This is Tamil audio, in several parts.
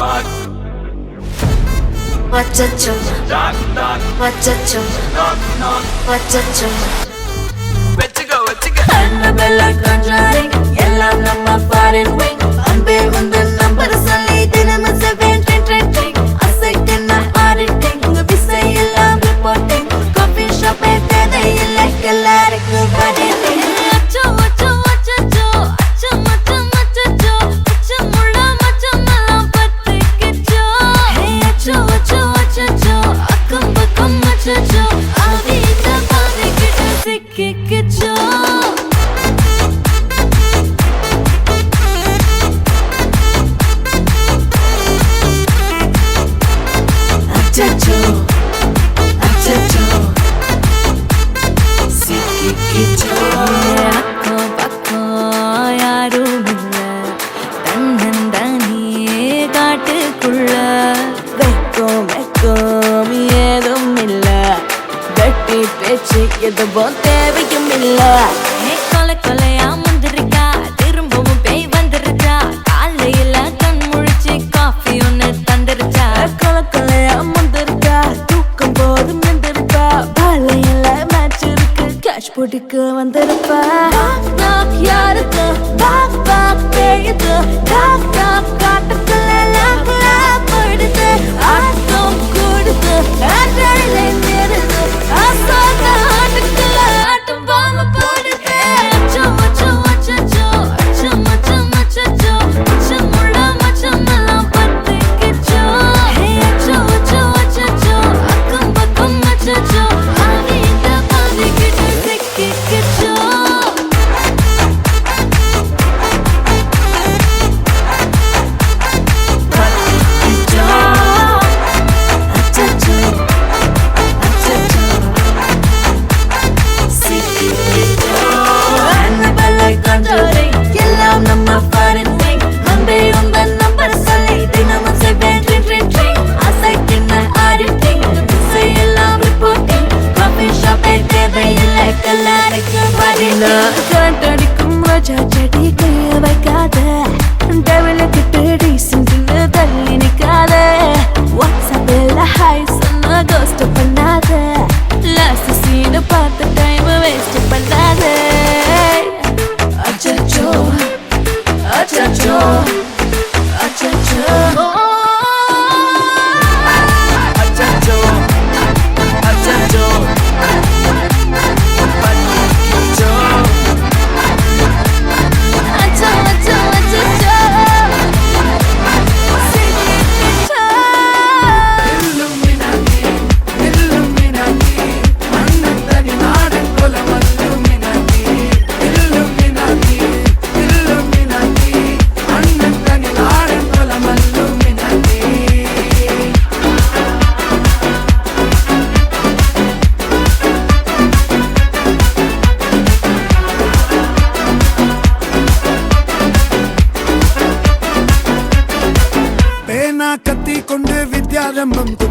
மாட் அச்சச்சோ டாக் டாக் அச்சச்சோ நாக் நாக் அச்சச்சோ வெச்சுக்க வெச்சுக்க அன்னபெல்லாம் கஞ்சாரிங் எல்லாம் நம்ம ஃபாரின் விங் அன்பே உந்தன் கொடுக்க வந்திருக்க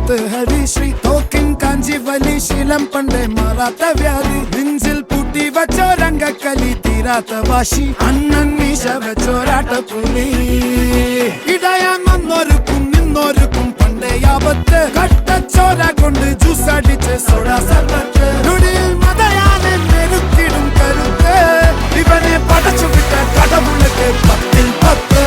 മുഖത്ത് ഹരിശ്രീ തോക്കിൻ കാഞ്ചി വലി ശീലം പണ്ടേ മാറാത്ത വ്യാധി. നെഞ്ചിൽ പൂട്ടി വച്ചോ രംഗക്കലി തീരാത്ത വാശി. അണ്ണൻ മീശ വെച്ചോരാട്ട പുലി. ഇടയാൻ വന്നൊരുക്കും നിന്നൊരുക്കും പണ്ടേ ആപത്ത്. കട്ടച്ചോര കൊണ്ട് ജ്യൂസ് അടിച്ച് സോഡ സർവത്ത് പടച്ചു വിട്ട പത്തിൽ പത്ത്.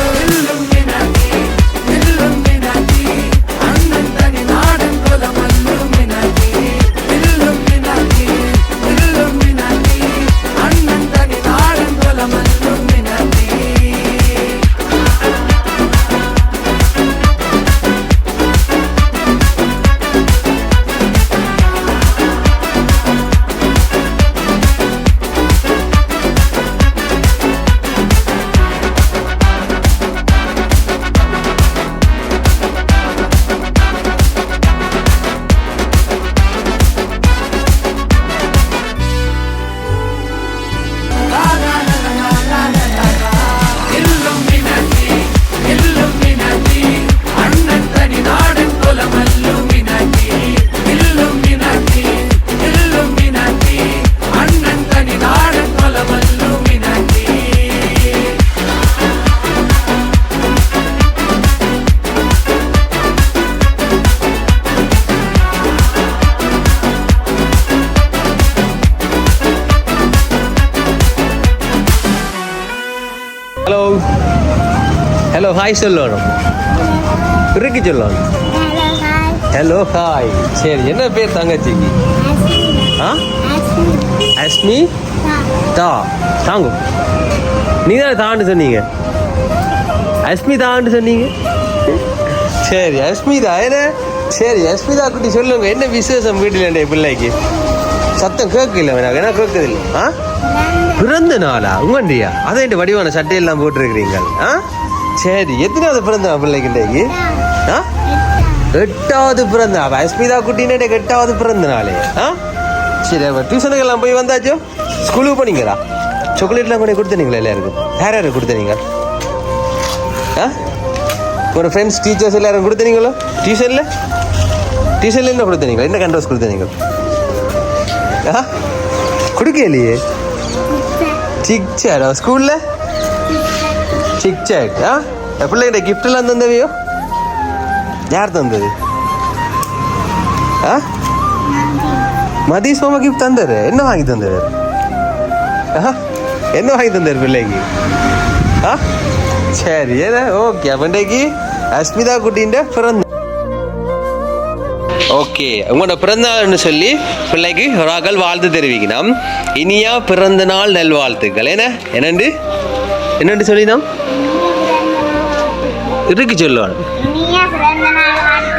ஹாய் சொல்லணும் இருக்கு சொல்லணும் ஹலோ ஹாய் சரி என்ன பேர் தங்கச்சிக்கு? ஆ? அஸ்மி? தா. தாங்கு. நீ தான் தாண்டு சொன்னீங்க? அஸ்மி தாண்டு சொன்னீங்க? சரி அஸ்மிதா என்ன? சரி அஸ்மிதா குட்டி சொல்லுங்க. என்ன விசேஷம் வீட்டில் என் பிள்ளைக்கு? சத்தம் கேட்கல எனக்கு என்ன கேட்குதில்ல ஆ? பிறந்த நாளா? உங்கண்டியா அதை வடிவான சட்டையெல்லாம் போட்டிருக்கிறீங்க. ஆ? சரி எத்தனாவது பிறந்த பிள்ளைக்கு இன்றைக்கு? ஆ? எட்டாவது பிறந்த நாள் அஸ்மிதா குட்டினே எட்டாவது பிறந்த நாளே. ஆ? சரி அப்போ டியூஷனுக்கு எல்லாம் போய் வந்தாச்சோ? ஸ்கூலுக்கு போனீங்களா? சாக்லேட்லாம் கொண்டு கொடுத்தனீங்களா எல்லாருக்கும்? யார் யாரும் கொடுத்தனீங்க? ஆ? ஒரு ஃப்ரெண்ட்ஸ் டீச்சர்ஸ் எல்லாரும் கொடுத்தனீங்களோ? டியூஷனில் டியூஷனில் என்ன கொடுத்தனீங்களா? என்ன கண்ட்ரோஸ் கொடுத்தனீங்க? ஆ? கொடுக்கலையே. சிக் சேரா ஸ்கூலில்? சிக் சேக் ஆ பிள்ளைகிட்ட கிஃப்ட்லாம் தந்தவையோ யார் தந்தது ஆ மதீஷ் மாமா கிஃப்ட் தந்தாரு என்ன வாங்கி தந்தார் ஆ என்ன வாங்கி தந்தார் பிள்ளைக்கு ஆ சரி ஏதா ஓகே அப்போ அஸ்மிதா குட்டின்ற பிறந்த ஓகே உங்களோட பிறந்தநாள்னு சொல்லி பிள்ளைக்கு ராகல் வாழ்த்து தெரிவிக்கணும் இனியா பிறந்த நாள் நல்வாழ்த்துக்கள் என்ன என்னண்டு என்னண்டு சொல்லினோம் இருக்கு சொல்லுவாங்க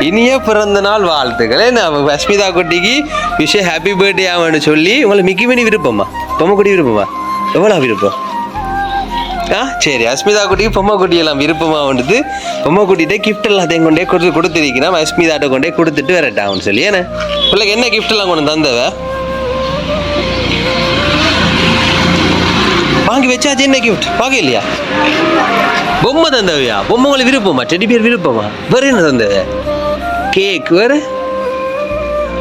இனிய பிறந்த நாள் வாழ்த்துக்களே. என்ன அஸ்மிதா குட்டிக்கு விஷய ஹாப்பி பர்த்டே ஆவான்னு சொல்லி உங்களை மிக்கி மினி விருப்பமா? பொம்மைக்குட்டி விருப்பமா? எவ்வளோ விருப்பம்? ஆ சரி அஸ்மிதா குட்டிக்கு பொம்மை குட்டி எல்லாம் வந்துட்டு பொம்மை குட்டிகிட்ட கிஃப்ட் எல்லாத்தையும் கொண்டே கொடுத்து கொடுத்துருக்கிறோம் அஸ்மிதாட்ட கொண்டே கொடுத்துட்டு வரட்டான்னு சொல்லி ஏன்னா பிள்ளைக்கு என்ன கிஃப்ட் எல்லாம் கொண்டு தந்தவ? வாங்கி வச்சாச்சு என்ன கிஃப்ட் பார்க்கலையா பொம்மை தந்தவையா? பொம்மை உங்களுக்கு விருப்பமா? டெடி பேர் விருப்பமா? வேறு என்ன தந்தது? கேக் வேறு?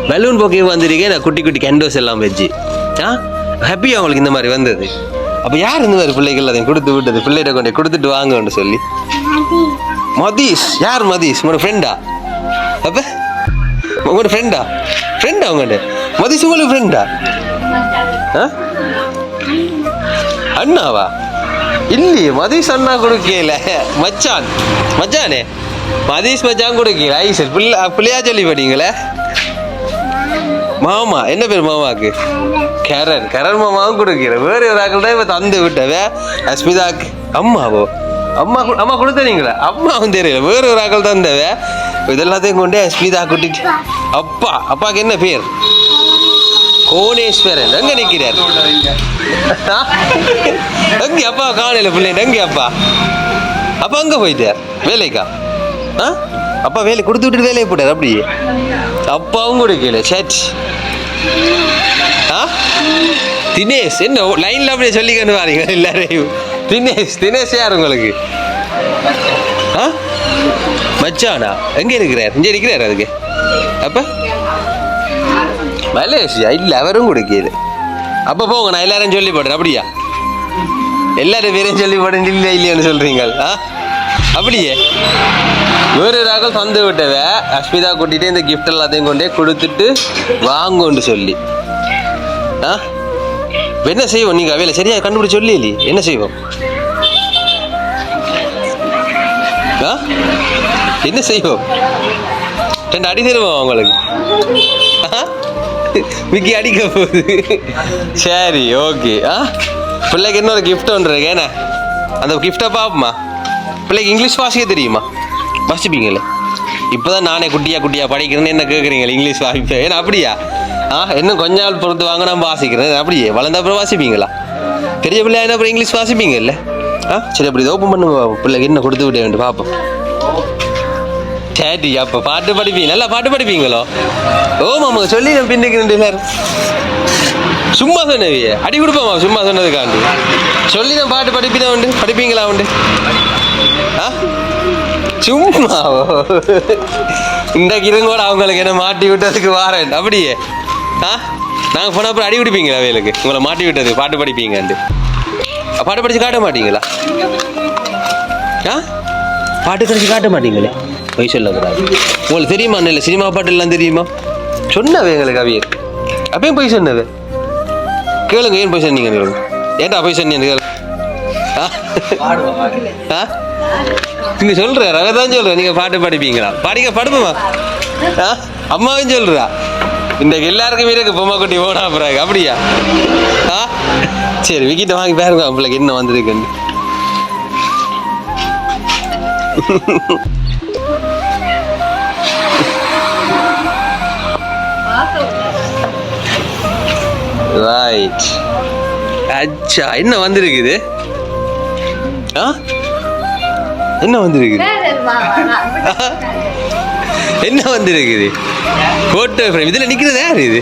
பலூன் போக்கே வந்திருக்கேன். நான் குட்டி குட்டி கேண்டோஸ் எல்லாம் வச்சு. ஆ? ஹாப்பியாக உங்களுக்கு இந்த மாதிரி வந்தது? அப்போ யார் இந்த மாதிரி பிள்ளைகள் அதையும் கொடுத்து விட்டது? பிள்ளைகிட்ட கொண்டு கொடுத்துட்டு வாங்கன்னு சொல்லி. மதீஷ். யார் மதீஷ்? உங்களோட ஃப்ரெண்டா அப்போ? உங்களோட ஃப்ரெண்டா ஃப்ரெண்டா உங்கள்கிட்ட மதீஷ் உங்களுக்கு ஃப்ரெண்டா ஆ? அண்ணாவா? இல்லையே மதீஷ் அண்ணா கொடுக்கல. மச்சான். மச்சானே மதீஷ் மச்சான் கொடுக்கல. ஐசல் பிள்ளை பிள்ளையா சொல்லி படிங்களே. மாமா என்ன பேர் மாமாக்கு கரண் கரண் மாமாவும் கொடுக்கல. வேறு ஒரு ஆக்கள் தான் இப்போ தந்து விட்டவ அஸ்மிதாக்கு. அம்மாவோ? அம்மா கு- அம்மா கொடுத்தனீங்களா? அம்மாவும் தெரியல. வேறு ஒரு ஆக்கள் தந்தவ இதெல்லாத்தையும் கொண்டு அஸ்மிதா கூட்டிட்டு. அப்பா அப்பாவுக்கு என்ன பேர்? கோணேஸ்வரன் எங்க நிற்கிறார் எங்க அப்பா காணல பிள்ளை? எங்க அப்பா? அப்பா அங்க போயிட்டார்? வேலைக்கா? ஆ? அப்பா வேலை கொடுத்து விட்டுட்டு வேலையை போட்டார் அப்படியே அப்பாவும் கொடுக்கல சேட் ஆ? தினேஷ் என்ன லைனில் அப்படியே சொல்லிக்கன்னு பாருங்க எல்லாரையும். தினேஷ் தினேஷ் யார் உங்களுக்கு? ஆ? மச்சானா? எங்கே இருக்கிறார்? இங்கே இருக்கிறார் அதுக்கு? அப்போ? மலேசியா இல்லை அவரும் கொடுக்கல அப்ப போங்க நான் எல்லாரும் சொல்லி போடுறேன் அப்படியா? எல்லாரும் பேரையும் சொல்லி போடுறேன் இல்லை இல்லையான்னு சொல்கிறீங்க ஆ? அப்படியே. வேறு ராகம் தந்து விட்டவ அஸ்மிதா கூட்டிகிட்டு இந்த கிஃப்ட் எல்லாத்தையும் கொண்டே கொடுத்துட்டு வாங்கன்னு சொல்லி. ஆ? என்ன செய்வோம் நீங்கள் அவையில் சரியா கண்டுபிடிச்சு சொல்லி என்ன செய்வோம்? ஆ? என்ன செய்வோம்? ரெண்டு அடி தருவோம் உங்களுக்கு ஆ? விக்கி அடிக்க போகுது. சரி ஓகே ஆ? பிள்ளைக்கு இன்னொரு கிஃப்ட் ஒன்று இருக்கு. என்ன? அந்த கிஃப்டை பார்ப்போமா பிள்ளைக்கு இங்கிலீஷ் வாசிக்க தெரியுமா? வாசிப்பீங்களே இப்போதான் நானே குட்டியா குட்டியா படிக்கிறேன்னு என்ன கேட்குறீங்க இங்கிலீஷ் வாசிப்பேன் ஏன்னா அப்படியா? ஆ இன்னும் கொஞ்ச நாள் பொறுத்து வாங்க நான் வாசிக்கிறேன். அப்படியே வளர்ந்த அப்புறம் வாசிப்பீங்களா? பெரிய பிள்ளையா என்ன அப்புறம் இங்கிலீஷ் வாசிப்பீங்க இல்லை ஆ சரி அப்படி ஓப்பன் பண்ணுங்க பிள்ளைக்கு என்ன கொடுத்து விட வேண்டும் பார்ப்போம் சரி அப்போ பாட்டு படிப்பீங்க? நல்லா பாட்டு படிப்பீங்களோ? ஓ மாமா சொல்லி நான் பின்னுக்கு ரெண்டு சும்மா சொன்னவிய அடி கொடுப்போமா சும்மா சொன்னதுக்காண்டி. சொல்லி நான் பாட்டு படிப்பினா உண்டு? படிப்பீங்களா உண்டு? ஆ? சும்மாவோ இந்த இருங்கோட அவங்களுக்கு என்ன மாட்டி விட்டதுக்கு வாரேன். அப்படியே. ஆ? நாங்கள் போன அப்புறம் அடி பிடிப்பீங்களா வேலுக்கு? உங்களை மாட்டி விட்டது பாட்டு படிப்பீங்கன்ட்டு. பாட்டு படித்து காட்ட மாட்டீங்களா? ஆ? பாட்டு கடிச்சு காட்ட மாட்டீங்களே? பொய் சொல்லக்கூடாது. உங்களுக்கு தெரியுமா இல்லை சினிமா பாட்டு எல்லாம் தெரியுமா? சொன்னவே எங்களுக்கு அவியர் அப்பயும் பொய் சொன்னது கேளுங்க ஏன் பொய் சொன்னீங்க கேளுங்க ஏன்டா பொய் சொன்னீங்க கேளு ஆ? ஆ? நீங்க சொல்ற தான் சொல்கிறேன் நீங்கள் பாட்டு படிப்பீங்களா? பாடிங்க படுப்போமா ஆ? அம்மாவும் சொல்கிறா இன்றைக்கு எல்லாருக்கும் இருக்கு பொம்மை குட்டி ஓடா பிறகு அப்படியா? ஆ? சரி விக்கிட்ட வாங்கி பாருங்க பிள்ளைக்கு என்ன வந்திருக்குன்னு. ரைட் அச்சா என்ன வந்திருக்குது? ஆ? என்ன வந்திருக்குது? என்ன வந்திருக்குது? ஃபோட்டோ ஃப்ரேம் இதில் நிற்கிறது யார் இது?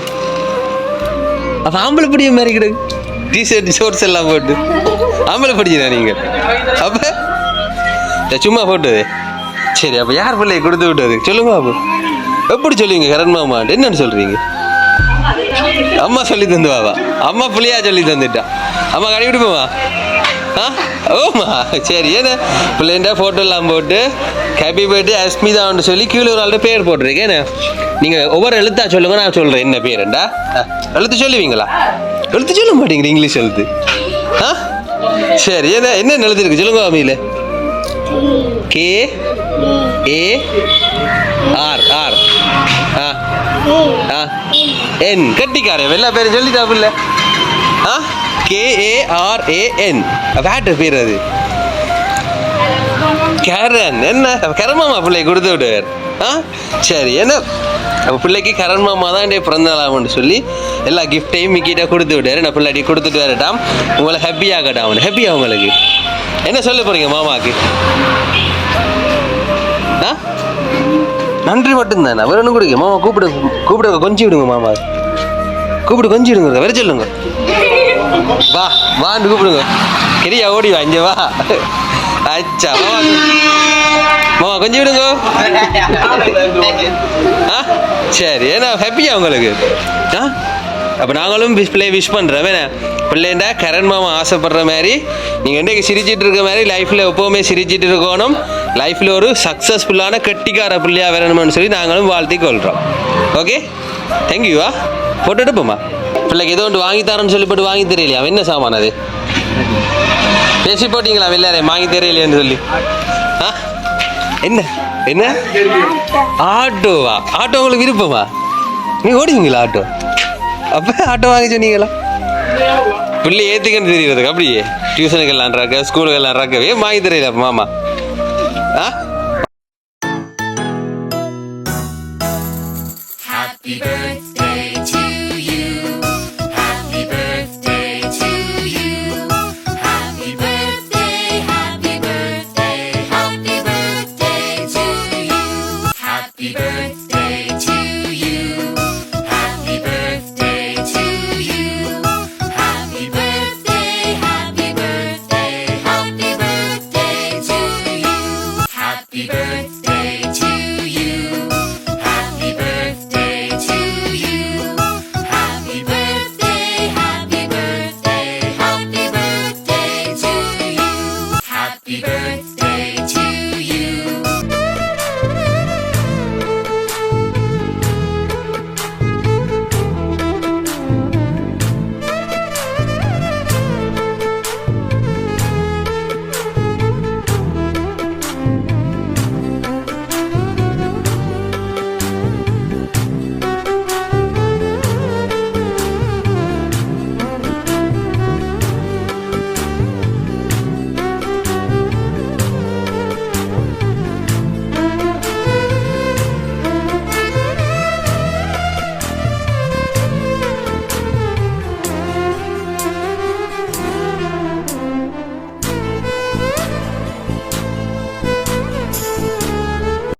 அப்போ ஆம்பளை படிய மாதிரி கிடக்கு. டிஷர்ட் ஷோர்ட்ஸ் எல்லாம் போட்டு. ஆம்பளை படிச்சதா நீங்கள் அப்போ? சும்மா போட்டது சரி அப்போ யார் பிள்ளையை கொடுத்து விட்டது? சொல்லுங்க அப்போ. எப்படி சொல்லுவீங்க கரண் மாமான்ட்டு என்னன்னு சொல்கிறீங்க அம்மா சொல்லி தந்து வாவா. அம்மா புள்ளியா சொல்லி தந்துட்டா. அம்மா கடை ஆ? ஓமா சரி ஏன்னா பிள்ளைண்டா ஃபோட்டோ எல்லாம் போட்டு ஹாப்பி பர்த்டே அஸ்மிதான்னு சொல்லி கீழே ஒரு ஆள்கிட்ட பேர் போட்டிருக்கேன். நீங்கள் ஒவ்வொரு எழுத்தா சொல்லுங்க நான் சொல்கிறேன் என்ன பேருண்டா? ஆ, எழுத்து சொல்லுவீங்களா? எழுத்து சொல்ல மாட்டேங்கிற இங்கிலீஷ் எழுத்து. ஆ? சரி ஏன்னா என்ன எழுத்துருக்கு சொல்லுங்க அம்மியில் கே ஏ ஆர் ஆர் ஆ ஆ. என் கட்டிக்காரன் எல்லா பேரும் சொல்லிட்டாப்புல்ல ஆ? கே ஏ ஆர் ஏ என் வேட்டு பேர் அது. கேரன் என்ன? கரண் மாமா பிள்ளை கொடுத்து விடுவார். ஆ? சரி என்ன? அப்போ பிள்ளைக்கு கரண் மாமா தான் டே பிறந்த நாளாம்னு சொல்லி எல்லா கிஃப்டையும் மிக்கிட்ட கொடுத்து விட்டாரு நான் பிள்ளாடி கொடுத்துட்டு வரட்டாம்? உங்களை ஹாப்பியாகட்டாம் அவனு. ஹாப்பியா உங்களுக்கு? என்ன சொல்ல போறீங்க மாமாக்கு? ஆ? நன்றி மட்டும்தானே? அவர் ஒன்று கொடுங்க மாமா கூப்பிடு கூப்பிடுங்க கொஞ்சம் விடுங்க மாமா. கூப்பிடு கொஞ்சம் விடுங்க வர சொல்லுங்க. வா வான்னு கூப்பிடுங்க. கிரியா ஓடி வா இங்கே வா. அச்சா மாமா. மாமா கொஞ்சம் விடுங்க ஆ? சரி ஏன்னா ஹாப்பியா உங்களுக்கு? ஆ? அப்போ நாங்களும் பிள்ளை விஷ் பண்ணுறோம் வேணா பிள்ளைண்டா கரண் மாமா ஆசைப்படுற மாதிரி. நீங்கள் இன்றைக்கு சிரிச்சிட்டு இருக்க மாதிரி லைஃப்பில் எப்போவுமே சிரிச்சிட்டு இருக்கணும். லைஃப்பில் ஒரு சக்ஸஸ்ஃபுல்லான கெட்டிக்கார பிள்ளையாக வரணும்னு சொல்லி நாங்களும் வாழ்த்தி கொள்கிறோம் ஓகே தேங்க்யூவா ஃபோட்டோ எடுப்போமா? பிள்ளைக்கு ஏதோ ஒன்று வாங்கி தரேன்னு சொல்லி போட்டு வாங்கி தெரியலையா அவன் என்ன சாமான் அது? பேசி போட்டிங்களா வெள்ளாரே? வாங்கி தெரியலையான்னு சொல்லி. ஆ? என்ன? என்ன? ஆட்டோவா ஆட்டோ உங்களுக்கு விருப்பமா? நீ ஓடிவீங்களா ஆட்டோ? அப்போ ஆட்டோ வாங்கி சொன்னீங்களா? பிள்ளை ஏற்றுக்கன்னு தெரியுறதுக்கு அப்படியே. டியூஷனுக்கு எல்லாம் ஸ்கூலுக்கு எல்லாம் ஏன் வாங்கி தெரியல மாமா. ஆ?